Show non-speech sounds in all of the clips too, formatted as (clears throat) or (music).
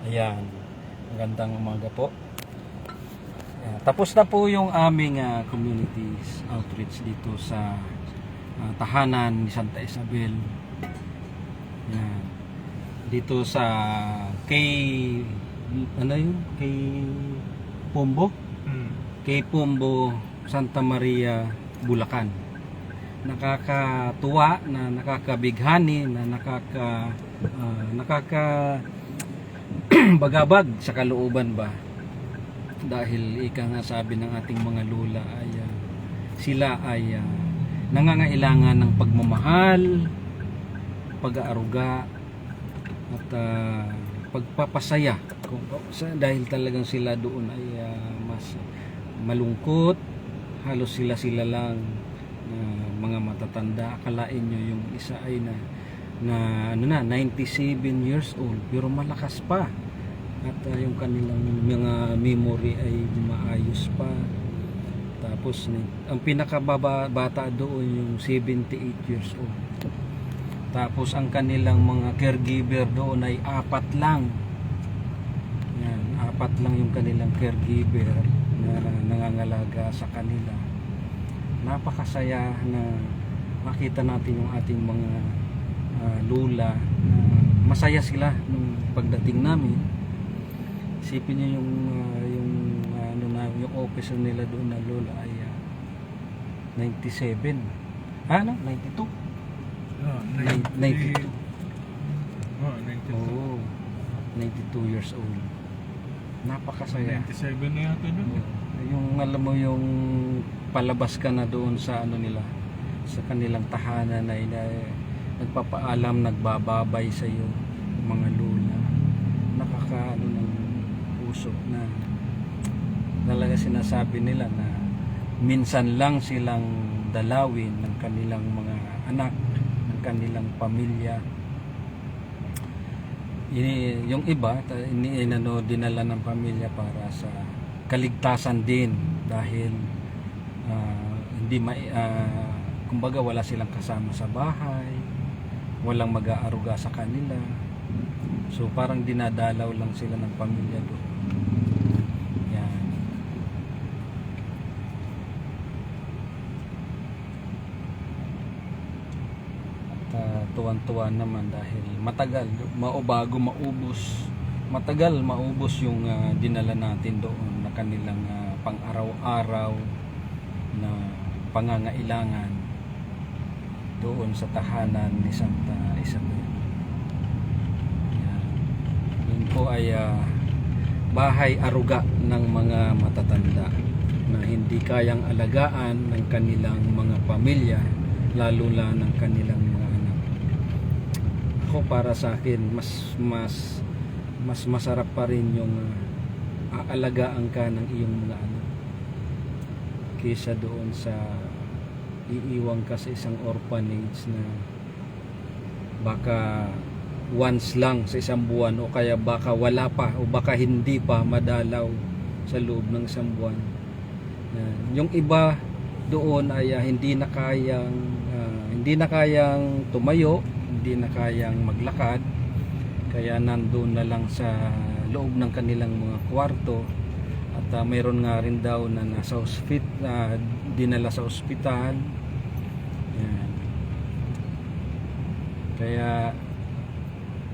Ayan. Magandang umaga po. Ayan. Tapos na po yung aming ah, communities outreach dito sa ah, tahanan ni Santa Isabel. Ayan. Dito sa kay ano yun? Kay Pombo? Hmm. Kay Pombo Santa Maria, Bulacan. Nakakatuwa na nakakabighani na nakaka ah, nakaka (clears throat) bagabag sa kalooban ba? Dahil ika nga sabi ng ating mga lula ay ah, sila ay ah, nangangailangan ng pagmamahal pag-aaruga at ah, pagpapasaya. Kung, dahil talagang sila doon ay ah, mas malungkot halos sila sila lang na mga matatanda. Akalain nyo yung isa ay na na ano na 97 years old. Pero malakas pa. At ah, yung kanilang mga memory ay maayos pa. Tapos ang pinakababa doon yung 78 years old. Tapos ang kanilang mga caregiver doon ay apat lang. Yan apat lang yung kanilang caregiver na nangangalaga sa kanila. Napakasaya na makita natin yung ating mga ah, lula na masaya sila nung pagdating namin. Isipin niyo yung ah, yung ah, ano na yung officer nila doon na lola ay ah, 97 ah, ano? 92 Oh, Nin- 92 Oh, 92. oo. 92 years old. Napakasaya. 97 na yata. Oo. yung alam mo yung palabas ka na doon sa ano nila sa kanilang tahanan na, nagpapaalam nagbababay sa iyo mga lula nakakaano ng puso na talaga sinasabi nila na minsan lang silang dalawin ng kanilang mga anak ng kanilang pamilya. Ini yung iba ini inano dinala ng pamilya para sa kaligtasan din dahil ah, hindi ma ah, kumbaga wala silang kasama sa bahay walang mag-aaruga sa kanila. So parang dinadalaw lang sila ng pamilya doon. Yan. At ah, tuwan-tuwa naman dahil matagal bago maubos. Matagal maubos yung ah, dinala natin doon na kanilang ah, pang-araw-araw na pangangailangan doon sa tahanan ni Santa Isabel. Yan. Yun po ay ah, bahay aruga ng mga matatanda na hindi kayang alagaan ng kanilang mga pamilya lalo na ng kanilang mga anak. Ako para sa akin mas mas mas masarap pa rin yung ah, aalagaan ka ng iyong mga anak kaysa doon sa iiwang ka sa isang orphanage na baka once lang sa isang buwan o kaya baka wala pa o baka hindi pa madalaw sa loob ng isang buwan. Yung iba doon ay ah, hindi na kayang ah, hindi na kayang tumayo, hindi na kayang maglakad kaya nandoon na lang sa loob ng kanilang mga kwarto ah, mayroon nga rin daw na nasa hospit na dinala sa ospital yan. Kaya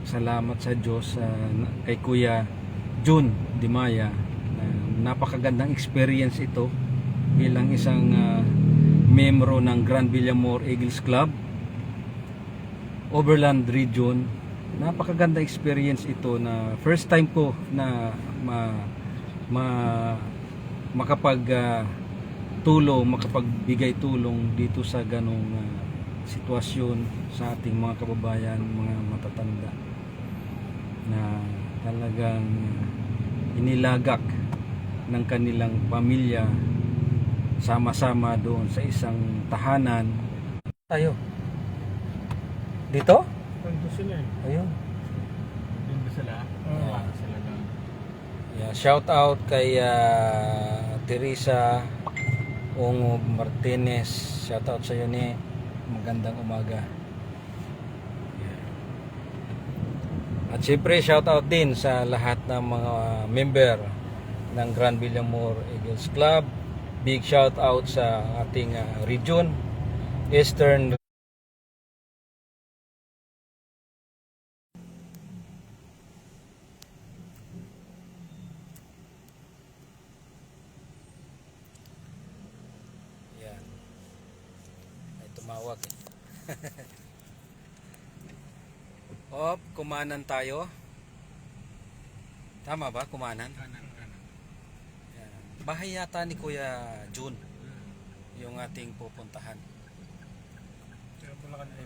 salamat sa Diyos na- kay Kuya June Dimaya na napakagandang experience ito bilang isang ah, membro ng Grand Villamor Eagles Club Overland Region. Napakaganda experience ito na first time ko na ma, ma makapag ah, tulong, makapagbigay tulong dito sa ganong ah, sitwasyon sa ating mga kababayan, mga matatanda na talagang inilagak ng kanilang pamilya sama-sama doon sa isang tahanan. Tayo. Dito? Nandun sila eh. Ayun. Nandun sila. Oo. Ah, sila lang. Yeah, shout out kay ah, Teresa Ongo Martinez. Shout out sa iyo ni magandang umaga. Yeah. At syempre, shout out din sa lahat ng mga member ng Grand Villamor Eagles Club. Big shout out sa ating ah, region, Eastern Yan. Ay tumawag eh. Op, kumanan tayo. Tama ba? Kumanan? Kanan, kanan. Bahay yata ni Kuya June yung ating pupuntahan.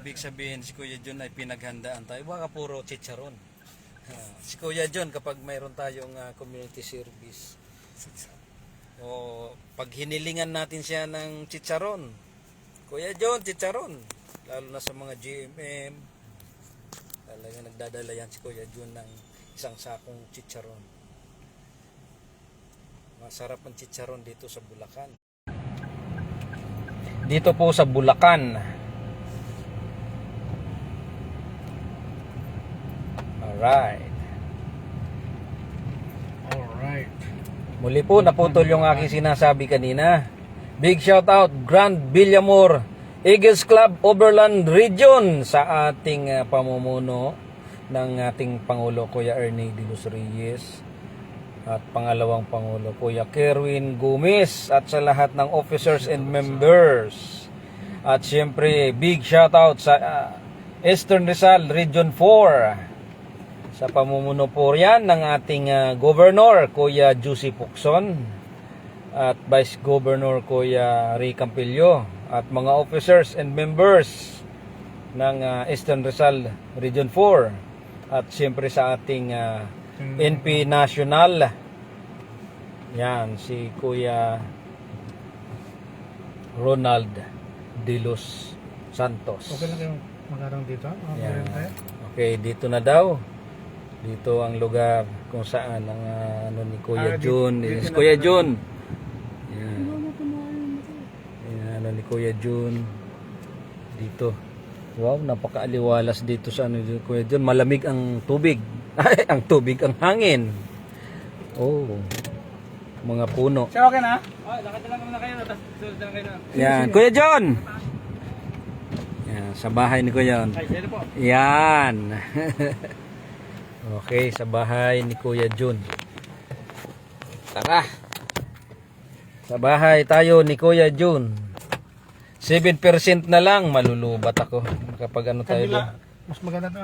Ibig sabihin si Kuya June ay pinaghandaan tayo. Baka puro chicharon. Ah, si Kuya June kapag mayroon tayong ah, community service o pag hinilingan natin siya ng chicharon. Kuya John, chicharon. Lalo na sa mga GMM. Talaga nagdadala yan si Kuya John ng isang sakong chicharon. Masarap ang chicharon dito sa Bulacan. Dito po sa Bulacan. Alright. Alright. Muli po naputol yung aking sinasabi kanina. Big shout out Grand Villamor Eagles Club Overland Region sa ating ah, pamumuno ng ating Pangulo Kuya Ernie De Los Reyes. At pangalawang Pangulo Kuya Kerwin Gomez at sa lahat ng officers and members. At siyempre big shout out sa ah, Eastern Rizal Region 4 sa pamumuno po yan ng ating ah, Governor, Kuya Juicy Pucson, at Vice Governor Kuya Ray Campillo, at mga officers and members ng ah, Eastern Rizal Region 4, at siyempre sa ating ah, NP National, yan, si Kuya Ronald De Los Santos. Okay lang kayo magkarang dito? Okay Yan. Okay, dito na daw. Dito ang lugar kung saan ang ah, ano ni Kuya Ah, dito- Jun. dito na Kuya. Jun. Yan. Yan, ano ni Kuya Jun. Dito. Wow, napakaaliwalas dito sa ano Kuya Jun. Malamig ang tubig. (laughs) Ay, ang tubig, ang hangin. Oh. Mga puno. Siya okay na? Oh, lakad lang muna kayo. Tapos na lang kayo. Yan, Kuya John. Yan, sa bahay ni Kuya John. Ay, po? Yan. (laughs) okay, sa bahay ni Kuya Jun. Tara. Sa bahay tayo ni Kuya Jun. 7% na lang, malulubat ako. Kapag ano tayo doon. Kabila. Mas maganda to.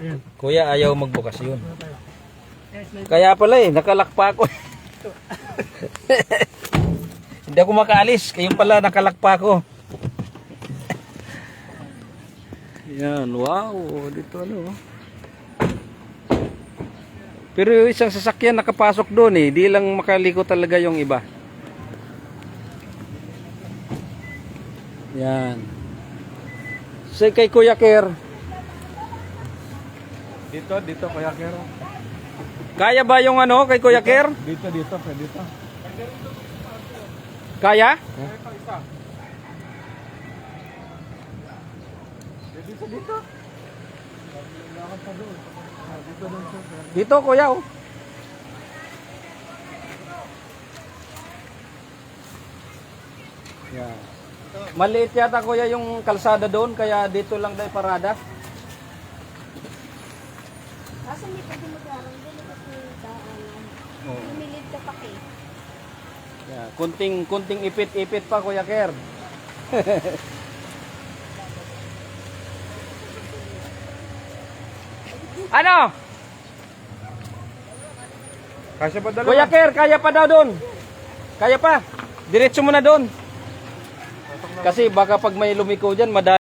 Ayan. Kuya, ayaw magbukas yun. Ano Kaya pala eh, nakalak pa ako. (laughs) Hindi ako makaalis. Kayong pala nakalak pa ako. Yan, wow. Dito ano. oh. Pero isang sasakyan nakapasok doon eh. Di lang makaliko talaga yung iba. Yan. Say kay Kuya Ker. Dito, dito, Kuya Kero. Kaya ba yung ano kay Kuya Ker? Dito, dito, pwede dito. Kaya? Isa. Dito, dito. Dito. Dito kuya oh. Yan. Maliit yata kuya yung kalsada doon kaya dito lang dahil parada. Kaso hindi pwede mag-arang din kasi daanan. Oo. Lumilid ka pa kay. Yan. Kunting kunting ipit-ipit pa kuya Ker. (laughs) ano? Kasya pa dalawa. Kuya Ker, kaya pa daw doon. Kaya pa. Diretso mo na doon. Kasi baka pag may lumiko dyan, madali.